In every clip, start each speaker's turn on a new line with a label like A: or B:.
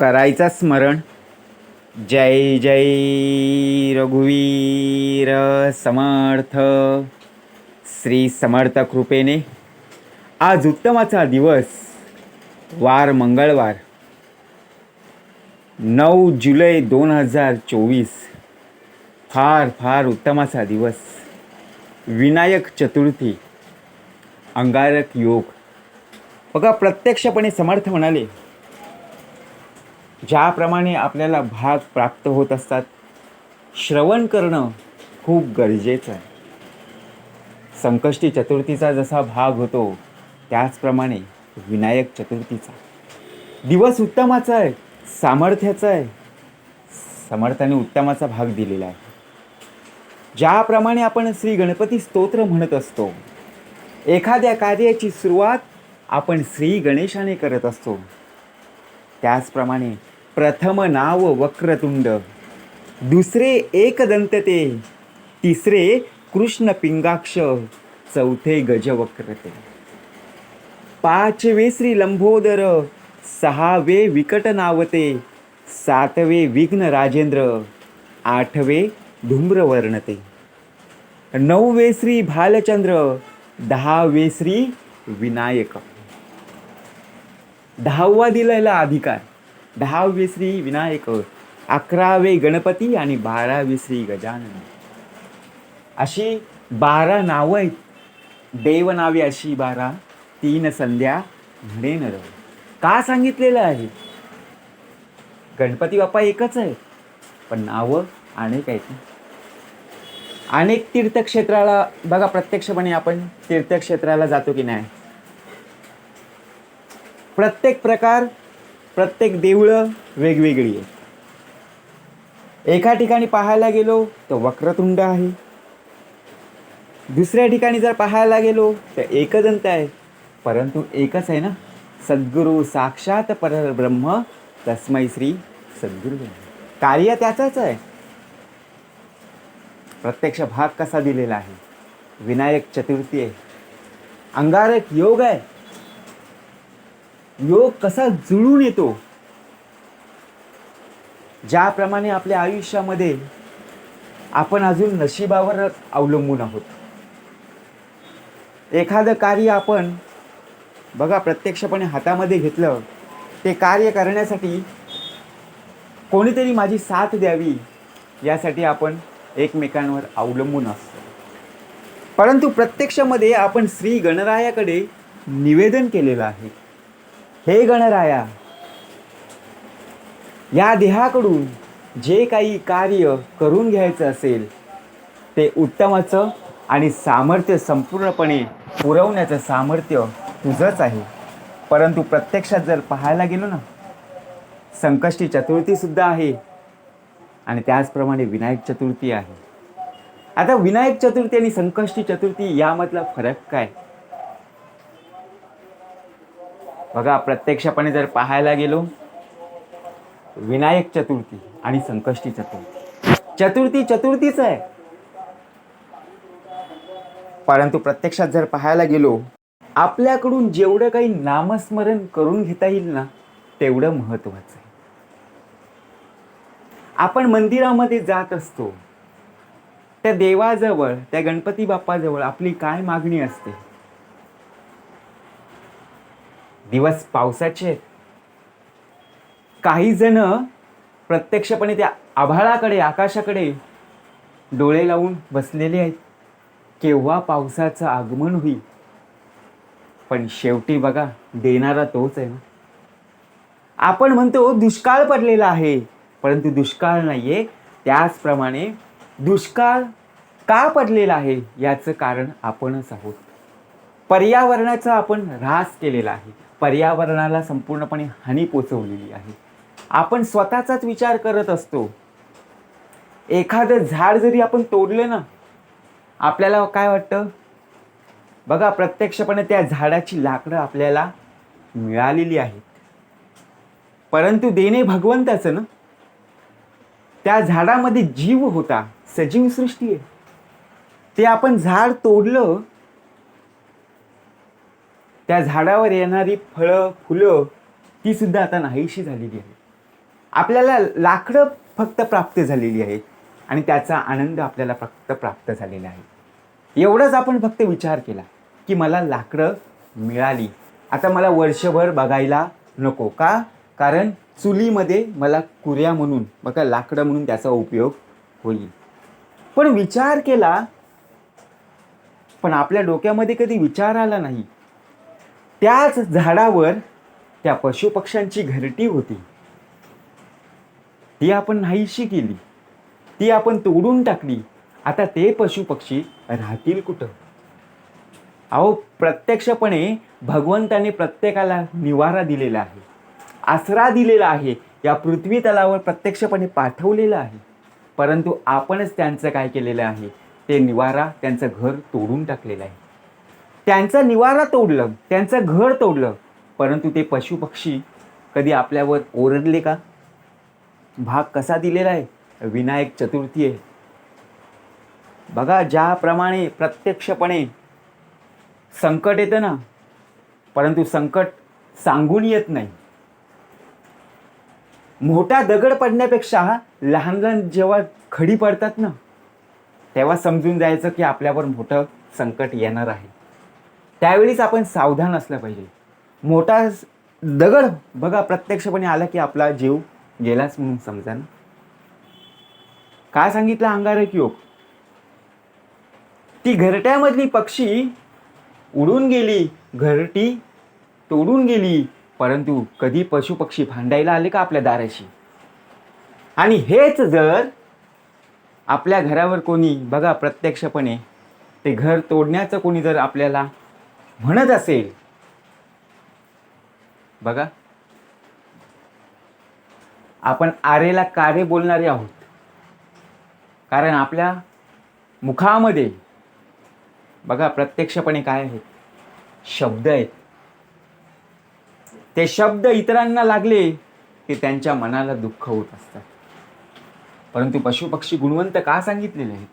A: करायचा स्मरण. जय जय रघुवीर समर्थ. श्री समर्थ कृपेने आज उत्तमाचा दिवस वार मंगळवार. नऊ जुलै दोन हजार चोवीस. फार फार उत्तमाचा दिवस. विनायक चतुर्थी अंगारक योग. बघा प्रत्यक्षपणे समर्थ म्हणाले ज्याप्रमाणे आपल्याला भाग प्राप्त होत असतात श्रवण करणं खूप गरजेचं आहे. संकष्टी चतुर्थीचा जसा भाग होतो त्याचप्रमाणे विनायक चतुर्थीचा. दिवस उत्तमाचा आहे सामर्थ्याचा आहे समर्थाने उत्तमाचा भाग दिलेला आहे. ज्याप्रमाणे आपण श्री गणपती स्तोत्र म्हणत असतो एखाद्या कार्याची सुरुवात आपण श्री गणेशाने करत असतो त्याचप्रमाणे प्रथम नाव वक्रतुंड. दुसरे एकदंतते. तिसरे कृष्ण पिंगाक्ष चौथे गजवक्रते. पाचवे श्री लंबोदर. सहावे विकट नावते सातवे विघ्न राजेंद्र. आठवे धूम्रवर्णते. नववे श्री भालचंद्र. दहावे श्री विनायक. दहावा दिलेला अधिकार. दहावे श्री विनायक अकरावे गणपती आणि बारावे श्री गजानन. अशी बारा नावं आहेत. देवनावे अशी बारा तीन संध्या म्हणे नर. का सांगितलेलं आहे? गणपती बाप्पा एकच आहे पण नावं अनेक आहेत. अनेक तीर्थक्षेत्राला बघा प्रत्यक्षपणे आपण तीर्थक्षेत्राला जातो की नाही? प्रत्येक प्रकार प्रत्येक देवळं वेगवेगळी आहेत एका ठिकाणी पाहायला गेलो तर वक्रतुंड आहे. दुसऱ्या ठिकाणी जर पाहायला गेलो तर एकदंत आहे. परंतु एकच आहे ना सद्गुरू साक्षात परब्रह्म तस्मै श्री सद्गुरू कार्य त्याचंच आहे. प्रत्यक्ष भाग कसा दिलेला आहे? विनायक चतुर्थी आहे. अंगारक योग आहे. योग कसा जुळून येतो? ज्याप्रमाणे आपल्या आयुष्यामध्ये आपण अजून नशिबावरच अवलंबून आहोत. एखादं कार्य आपण बघा प्रत्यक्षपणे हातामध्ये घेतलं ते कार्य करण्यासाठी कोणीतरी माझी साथ द्यावी यासाठी आपण एकमेकांवर अवलंबून असतो. परंतु प्रत्यक्षामध्ये आपण श्री गणरायाकडे निवेदन केलेलं आहे. हे गणराया या देहाकडून जे काही कार्य करून घ्यायचं असेल ते उत्तमाचं आणि सामर्थ्य संपूर्णपणे पुरवण्याचं सामर्थ्य तुझंच आहे. परंतु प्रत्यक्षात जर पाहायला गेलो ना संकष्टी चतुर्थीसुद्धा आहे आणि त्याचप्रमाणे विनायक चतुर्थी आहे. आता विनायक चतुर्थी आणि संकष्टी चतुर्थी यामधला फरक काय? बघा प्रत्यक्षपणे जर पाहायला गेलो विनायक चतुर्थी आणि संकष्टी चतुर्थी. चतुर्थी चतुर्थीच आहे. परंतु प्रत्यक्षात जर पाहायला गेलो आपल्याकडून जेवढं काही नामस्मरण करून घेता येईल ना तेवढं महत्वाचं आहे. आपण मंदिरामध्ये जात असतो. त्या देवाजवळ त्या गणपती बाप्पाजवळ आपली काय मागणी असते? दिवस पावसाचे. आहेत काही जण प्रत्यक्षपणे त्या आभाळाकडे आकाशाकडे डोळे लावून बसलेले आहेत. केव्हा पावसाचं आगमन होईल? पण शेवटी बघा देणारा तोच आहे ना. आपण म्हणतो दुष्काळ पडलेला आहे. परंतु दुष्काळ नाहीये. त्याचप्रमाणे दुष्काळ का पडलेला आहे? याचं कारण आपणच आहोत. पर्यावरणाचा आपण ऱ्हास केलेला आहे. पर्यावरणाला संपूर्णपणे हानी पोचवलेली आहे. आपण स्वतःचाच विचार करत असतो. एखादं झाड जरी आपण तोडलं ना आपल्याला काय वाटतं? बघा प्रत्यक्षपणे त्या झाडाची लाकडं आपल्याला मिळालेली आहेत. परंतु देणे भगवंताचं ना? त्या झाडामध्ये जीव होता सजीव सृष्टी आहे. ते आपण झाड तोडलं त्या झाडावर येणारी फळं फुलं ती सुद्धा आता नाहीशी झालेली आहे आपल्याला लाकडं फक्त प्राप्त झालेली आहेत आणि त्याचा आनंद आपल्याला फक्त प्राप्त झालेला आहे. एवढंच आपण फक्त विचार केला की मला लाकडं मिळाली. आता मला वर्षभर बघायला नको का? कारण चुलीमध्ये मला कुऱ्या म्हणून बघा लाकडं म्हणून त्याचा उपयोग होईल. पण विचार केला पण आपल्या डोक्यामध्ये कधी विचार आला नाही. त्याच झाडावर त्या पशुपक्ष्यांची घरटी होती. ती आपण नाहीशी केली. ती आपण तोडून टाकली. आता ते पशुपक्षी राहतील कुठं? अहो प्रत्यक्षपणे भगवंताने प्रत्येकाला निवारा दिलेला आहे. आसरा दिलेला आहे. या पृथ्वी तलावर प्रत्यक्षपणे पाठवलेलं आहे. परंतु आपणच त्यांचं काय केलेलं आहे? ते निवारा त्यांचं घर तोडून टाकलेलं आहे. त्यांचा निवारा तोडलं त्यांचं घर तोडलं परंतु ते पशुपक्षी कधी आपल्यावर ओरडले का? भाग कसा दिलेला आहे? विनायक चतुर्थी आहे. बघा ज्याप्रमाणे प्रत्यक्षपणे संकट येतं ना परंतु संकट सांगून येत नाही. मोठा दगड पडण्यापेक्षा लहान लहान जेव्हा खडी पडतात ना तेव्हा समजून जायचं की आपल्यावर मोठं संकट येणार आहे. त्यावेळीच आपण सावधान असलं पाहिजे. मोठा दगड बघा प्रत्यक्षपणे आला की आपला जीव गेलाच म्हणून समजा ना. काय सांगितलं अंगारक योग ती घरट्यामधली पक्षी उडून गेली. घरटी तोडून गेली. परंतु कधी पशुपक्षी भांडायला आले का आपल्या दाराशी? आणि हेच जर आपल्या घरावर कोणी बघा प्रत्यक्षपणे ते घर तोडण्याचं कोणी जर आपल्याला म्हणत असेल. बघा. आपण आरेला कारे बोलणारे आहोत. कारण आपल्या मुखामध्ये बघा प्रत्यक्षपणे काय आहेत शब्द आहेत. ते शब्द इतरांना लागले की त्यांच्या मनाला दुःख होत असतात. परंतु पशुपक्षी गुणवंत का सांगितलेले आहेत?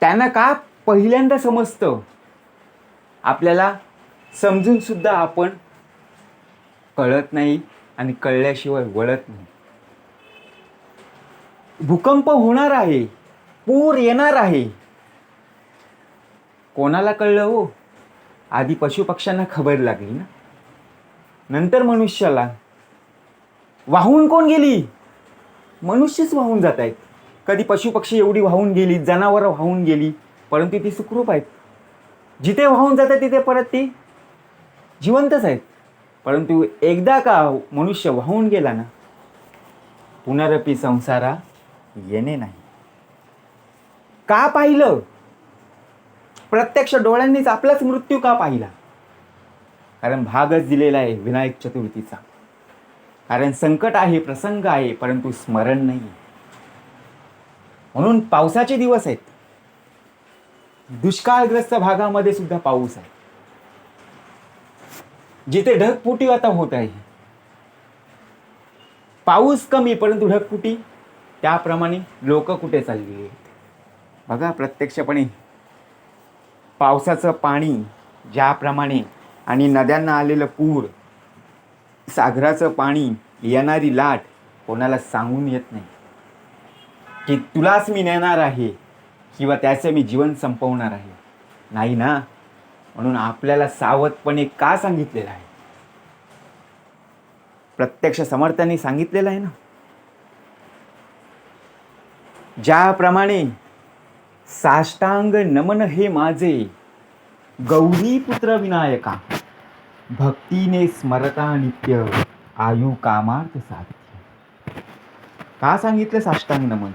A: त्यांना का पहिल्यांदा समजतं? आपल्याला समजूनसुद्धा आपण कळत नाही आणि कळल्याशिवाय वळत नाही. भूकंप होणार आहे पूर येणार आहे. कोणाला कळलं हो? आधी पशुपक्ष्यांना खबर लागली ना? नंतर मनुष्याला. वाहून कोण गेली? मनुष्यच वाहून जात आहेत कधी पशुपक्षी एवढी वाहून गेली जनावरं वाहून गेली परंतु ती सुखरूप आहेत. जिथे वाहून जाते तिथे परत ती जिवंतच आहेत. परंतु एकदा का मनुष्य वाहून गेला ना पुनरपी संसारा येणे नाही. का पाहिलं? प्रत्यक्ष डोळ्यांनीच आपलाच मृत्यू का पाहिला? कारण भागच दिलेला आहे विनायक चतुर्थीचा. कारण संकट आहे प्रसंग आहे परंतु स्मरण नाही म्हणून पावसाचे दिवस आहेत. दुष्काळग्रस्त भागामध्ये सुद्धा पाऊस आहे. जिथे ढगफुटी आता होत आहे. पाऊस कमी परंतु ढगफुटी त्याप्रमाणे लोक कुठे चालली आहेत? बघा प्रत्यक्षपणे पावसाचं पाणी ज्याप्रमाणे आणि नद्यांना आलेलं पूर सागराचं पाणी येणारी लाट कोणाला सांगून येत नाही. की तुलाच मी नेणार आहे. किंवा त्याचं मी जीवन संपवणार आहे. नाही ना? म्हणून आपल्याला सावधपणे का सांगितलेलं आहे? प्रत्यक्ष समर्थांनी सांगितलेलं आहे ना? ज्याप्रमाणे साष्टांग नमन हे माझे गौरी पुत्र विनायका भक्तीने स्मरता नित्य आयु कामार्थ साध्य. का सांगितलं साष्टांग नमन?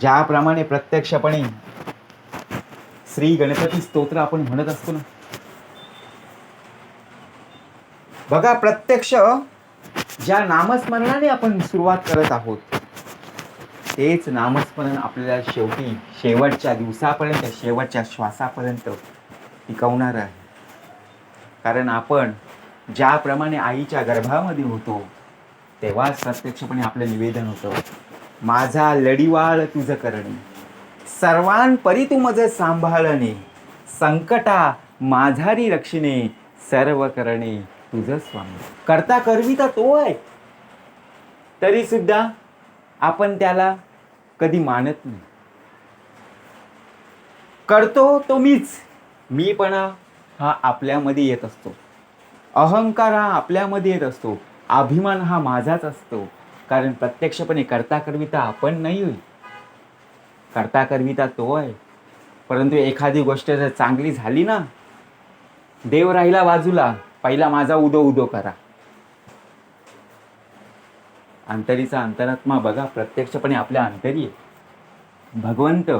A: ज्याप्रमाणे प्रत्यक्षपणे श्री गणपती स्तोत्र आपण म्हणत असतो ना. बघा प्रत्यक्ष ज्या नामस्मरणाने आपण सुरुवात करत आहोत तेच नामस्मरण आपल्याला शेवटी शेवटच्या दिवसापर्यंत शेवटच्या श्वासापर्यंत टिकवणार आहे. कारण आपण ज्याप्रमाणे आईच्या गर्भामध्ये होतो तेव्हाच प्रत्यक्षपणे आपलं निवेदन होतं. माझा लढीवाळ तुझं करणे. सर्वांपरी तू मज सांभाळणे. संकटा माझारी रक्षणे सर्व करणे तुझं स्वामी. करता करविता तो आहे. तरी सुद्धा आपण त्याला कधी मानत नाही. करतो तो मीच. मीपणा हा आपल्यामध्ये येत असतो. अहंकार हा आपल्यामध्ये येत असतो. अभिमान हा माझाच असतो. कारण प्रत्यक्षपणे करता करविता आपण नाही होईल करता करविता तो आहे. परंतु एखादी गोष्ट जर चांगली झाली ना देव राहिला बाजूला पहिला माझा उदो उदो करा. अंतरीचा अंतरात्मा बघा प्रत्यक्षपणे आपल्या अंतरी आहे. भगवंत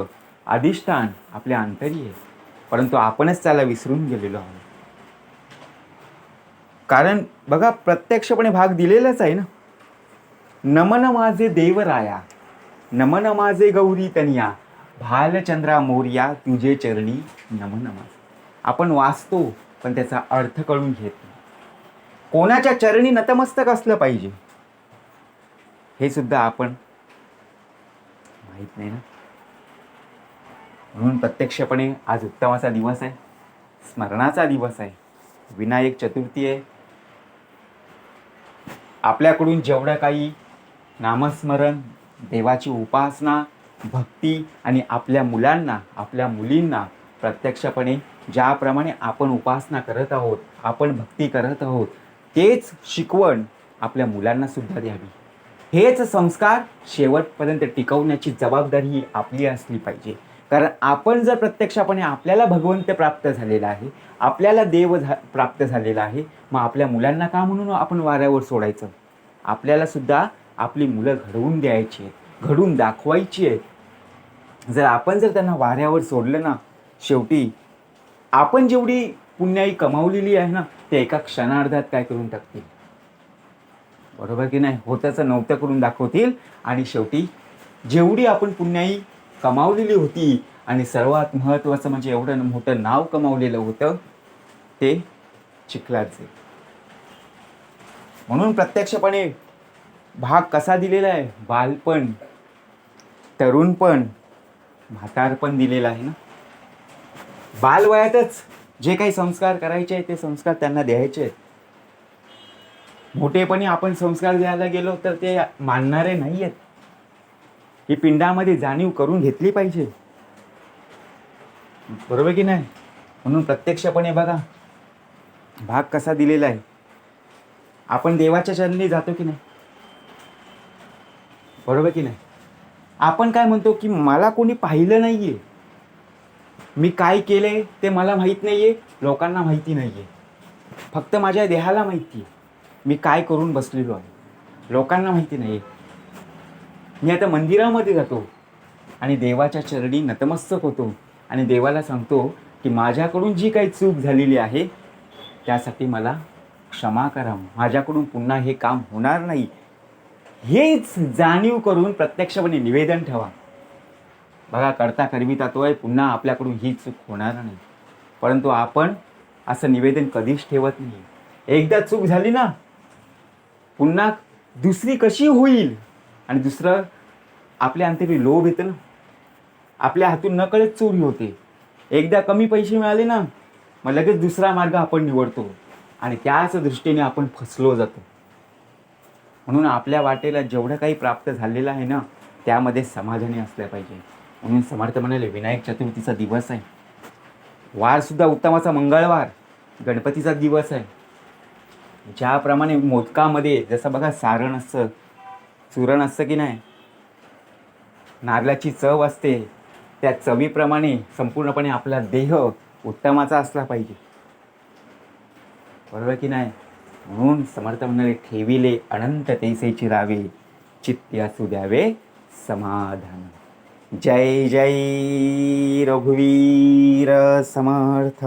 A: अधिष्ठान आपल्या अंतरी आहे. परंतु आपणच त्याला विसरून गेलेलो आहोत. कारण बघा प्रत्यक्षपणे भाग दिलेलाच आहे ना. नमन माझे देवराया नमन माझे गौरी तनिया भालचंद्रा मोर्या तुझे चरणी नमन माझे. आपण वाचतो पण त्याचा अर्थ कळून घेत नाही. कोणाच्या चरणी नतमस्तक असलं पाहिजे? हे सुद्धा आपण माहीत नाही ना? म्हणून प्रत्यक्षपणे आज उत्तमाचा दिवस आहे स्मरणाचा दिवस आहे विनायक चतुर्थी आहे. आपल्याकडून जेवढं काही नामस्मरण देवाची उपासना भक्ती आणि आपल्या मुलांना आपल्या मुलींना प्रत्यक्षपणे ज्याप्रमाणे आपण उपासना करत आहोत आपण भक्ती करत आहोत तेच शिकवण आपल्या मुलांना सुद्धा द्यावी. हेच संस्कार शेवटपर्यंत टिकवण्याची जबाबदारी ही आपली असली पाहिजे. कारण आपण जर प्रत्यक्षपणे आपल्याला भगवंत प्राप्त झालेला आहे आपल्याला देव झा प्राप्त झालेला आहे मग आपल्या मुलांना का म्हणून आपण वाऱ्यावर सोडायचं? आपल्यालासुद्धा आपली मुलं घडवून द्यायची आहेत घडून दाखवायची आहेत. जर आपण जर त्यांना वाऱ्यावर सोडलं ना शेवटी आपण जेवढी पुण्याई कमावलेली आहे ना ते एका क्षणार्धात काय करून टाकतील? बरोबर की नाही? होत्याचं नव्हतं करून दाखवतील आणि शेवटी जेवढी आपण पुण्याई कमावलेली होती आणि सर्वात महत्त्वाचं म्हणजे एवढं मोठं नाव कमावलेलं होतं ते चिखलाचे. म्हणून प्रत्यक्षपणे भाग कसा दिलेला आहे? बालपण तरुणपण म्हातारपण दिलेला आहे ना? बालवयातच जे काही संस्कार करायचे आहेत ते संस्कार त्यांना द्यायचे आहेत. मोठेपणी आपण संस्कार द्यायला गेलो तर ते मानणारे नाही आहेत. ही पिंडामध्ये जाणीव करून घेतली पाहिजे. बरोबर की नाही? म्हणून प्रत्यक्षपणे बघा भाग कसा दिलेला आहे. आपण देवाच्या चरणी जातो की नाही? बरोबर की नाही? आपण काय म्हणतो की मला कोणी पाहिलं नाही आहे मी काय केलंय ते मला माहीत नाही आहे लोकांना माहिती नाही आहे फक्त माझ्या देहाला माहिती आहे मी काय करून बसलेलो आहे? लोकांना माहिती नाही मी आता मंदिरामध्ये जातो आणि देवाच्या चरणी नतमस्तक होतो आणि देवाला सांगतो की माझ्याकडून जी काही चूक झालेली आहे त्यासाठी मला क्षमा करा. माझ्याकडून पुन्हा हे काम होणार नाही. हेच जाणीव करून प्रत्यक्षपणे निवेदन ठेवा. बघा करता करविता तो आहे पुन्हा आपल्याकडून ही चूक होणार नाही. परंतु आपण असं निवेदन कधीच ठेवत नाही. एकदा चूक झाली ना पुन्हा दुसरी कशी होईल? आणि दुसरं आपल्या अंतरी लोभ येतं ना. आपल्या हातून नकळत चोरी होते. एकदा कमी पैसे मिळाले ना मग लगेच दुसरा मार्ग आपण निवडतो. आणि त्याच दृष्टीने आपण फसलो जातो. म्हणून आपल्या वाटेला जेवढं काही प्राप्त झालेलं आहे ना त्यामध्ये समाधानी असल्या पाहिजे. म्हणून समर्थ म्हणाले विनायक चतुर्थीचा दिवस आहे. वारसुद्धा उत्तमाचा मंगळवार गणपतीचा दिवस आहे. ज्याप्रमाणे मोदकामध्ये जसं बघा सारण असतं चुरण असतं की नाही नारळाची चव असते त्या चवीप्रमाणे संपूर्णपणे आपला देह उत्तमाचा असला पाहिजे. बरोबर की नाही? म्हणून समर्थ म्हणाले ठेविले अनंत तैसे चिरावे चित्ती असू द्यावे समाधान. जय जय रघुवीर समर्थ.